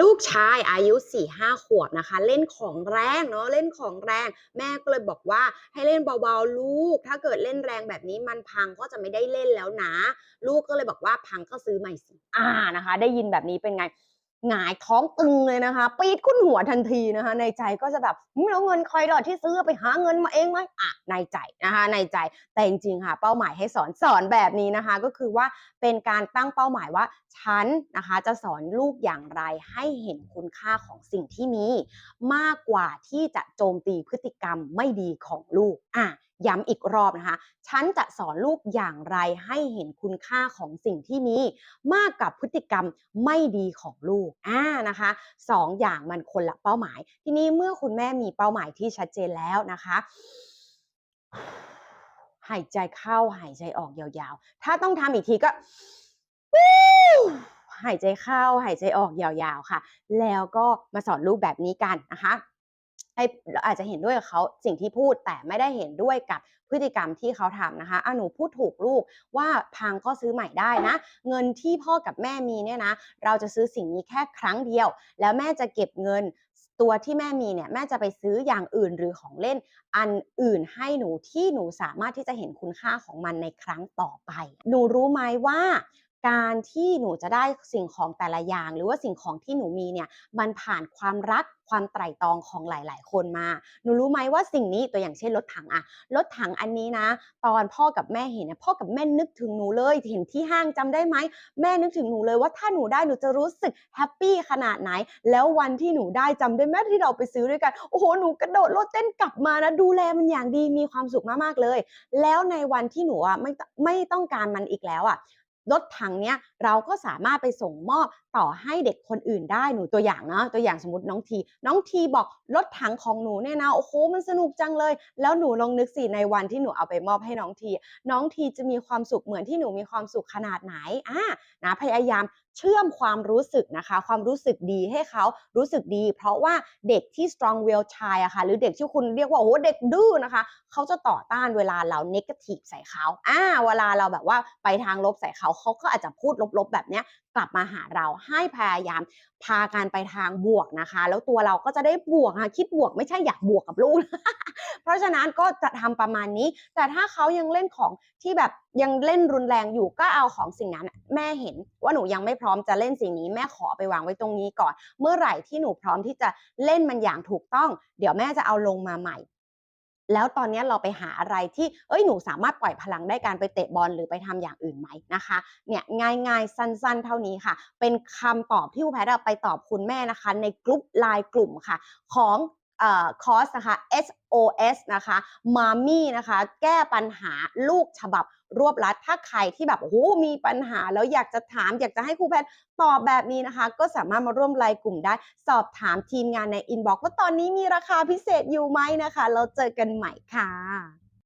ลูกชายอายุ4-5ขวบนะคะ เล่นของแรงเนาะเล่นของแรง แม่ก็เลยบอกว่า"ให้เล่นเบาๆลูก ถ้าเกิดเล่นแรงแบบนี้มันพังก็จะไม่ได้เล่นแล้วนะ"ลูกก็เลยบอกว่า"พังก็ซื้อใหม่สิ"อ่านะคะ ได้ยินแบบนี้เป็นไง หงายท้องตึงเลยนะคะ ปีดขึ้นหัวทันทีนะคะ ในใจก็จะแบบ"แล้วเงินใครล่ะที่ซื้อไปหาเงินมาเองไหม?"อะในใจนะคะ ในใจแต่จริงๆค่ะ เป้าหมายให้สอนสอนแบบนี้นะคะ ก็คือว่าเป็นการตั้งเป้าหมายว่าฉันนะคะจะสอนลูกอย่างไรให้เห็นคุณค่าของสิ่งที่มี มากกว่าที่จะโจมตีพฤติกรรมไม่ดีของลูกอา ย้ำอีกรอบนะคะ ฉันจะสอนลูกอย่างไรให้เห็นคุณค่าของสิ่งที่มี มากกับพฤติกรรมไม่ดีของลูกอานะคะ2อย่างมันคนละเป้าหมาย ทีนี้เมื่อคุณแม่มีเป้าหมายที่ชัดเจนแล้วนะคะหายใจเข้าหายใจออกยาวๆ ถ้าต้องทำอีกทีก็หายใจเข้าหายใจออกยาวๆค่ะ แล้วก็มาสอนลูกแบบนี้กันนะคะ ให้อาจจะเห็นด้วยกับเขาสิ่งที่พูดแต่ไม่ได้เห็นด้วยกับพฤติกรรมที่เขาทำนะคะ"อาหนูพูดถูกลูกว่าพังก็ซื้อใหม่ได้นะ เงินที่พ่อกับแม่มีเนี่ยนะ เราจะซื้อสิ่งนี้แค่ครั้งเดียว แล้วแม่จะเก็บเงินตัวที่แม่มีเนี่ยแม่จะไปซื้ออย่างอื่นหรือของเล่น อันอื่นให้หนูที่หนูสามารถที่จะเห็นคุณค่าของมันในครั้งต่อไป"หนูรู้ไหมว่า การที่หนูจะได้สิ่งของแต่ละอย่าง หรือว่าสิ่งของที่หนูมีเนี่ยมันผ่านความรักความไตร่ตรองของหลาย ๆ คนมา หนูรู้ไหมว่าสิ่งนี้ตัวอย่างเช่นรถถังอะรถถังอันนี้นะ ตอนพ่อกับแม่เห็นอะพ่อกับแม่นึกถึงหนูเลยเห็นที่ห้างจำได้ไหม?แม่นึกถึงหนูเลยว่าถ้าหนูได้หนูจะรู้สึกแฮปปี้ขนาดไหน แล้ววันที่หนูได้จำได้ไหม?ที่เราไปซื้อด้วยกันโอ้โฮหนูกระโดดโลดเต้นกลับมานะดูแลมันอย่างดีมีความสุขมากๆเลย แล้วในวันที่หนูอะไม่ไม่ต้องการมันอีกแล้วอะ รถถังเนี้ยเราก็สามารถไปส่งมอบต่อให้เด็กคนอื่นได้หนูตัวอย่างเนาะตัวอย่างสมมติน้องที น้องทีบอก"รถถังของหนูเนี่ยนะโอ้โหมันสนุกจังเลย"แล้วหนูลองนึกสิในวันที่หนูเอาไปมอบให้น้องที น้องทีจะมีความสุขเหมือนที่หนูมีความสุขขนาดไหนอ่านะพยายาม เชื่อมความรู้สึกนะคะ ความรู้สึกดีให้เขารู้สึกดี เพราะว่าเด็กที่ strong willed child อะค่ะหรือเด็กที่คุณเรียกว่าโอ้โฮเด็กดื้อนะคะ เขาจะต่อต้านเวลาเราเนกาทิฟใส่เขาอ่าเวลาเราแบบว่าไปทางลบใส่เขาเขาก็อาจจะพูดลบๆแบบเนี้ยกลับมาหาเราให้พยายามพากันไปทางบวกนะคะ แล้วตัวเราก็จะได้บวกค่ะคิดบวกไม่ใช่อยากบวกกับลูก เพราะฉะนั้นก็จะทำประมาณนี้ แต่ถ้าเขายังเล่นของที่แบบยังเล่นรุนแรงอยู่ก็เอาของสิ่งนั้น แม่เห็นว่าหนูยังไม่พร้อมจะเล่นสิ่งนี้ แม่ขอไปวางไว้ตรงนี้ก่อน เมื่อไหร่ที่หนูพร้อมที่จะเล่นมันอย่างถูกต้อง เดี๋ยวแม่จะเอาลงมาใหม่แล้วตอนนี้เราไปหาอะไรที่เฮ้ย หนูสามารถปล่อยพลังได้การไปเตะบอลหรือไปทำอย่างอื่นไหมนะคะ เนี่ยง่ายๆ สั้นๆ เท่านี้ค่ะ เป็นคำตอบที่ครูแพทย์อะไปตอบคุณแม่นะคะ ใน group LINE กลุ่มค่ะ ของ คอร์สนะคะ SOS นะคะมามี่นะคะ แก้ปัญหาลูกฉบับรวบรัด ถ้าใครที่แบบโอ้โฮมีปัญหาแล้วอยากจะถาม อยากจะให้ครูแพทย์ตอบแบบนี้นะคะ ก็สามารถมาร่วมไลน์กลุ่มได้ สอบถามทีมงานในอินบ็อกซ์ว่าตอนนี้มีราคาพิเศษอยู่ไหมนะคะ เราเจอกันใหม่ค่ะ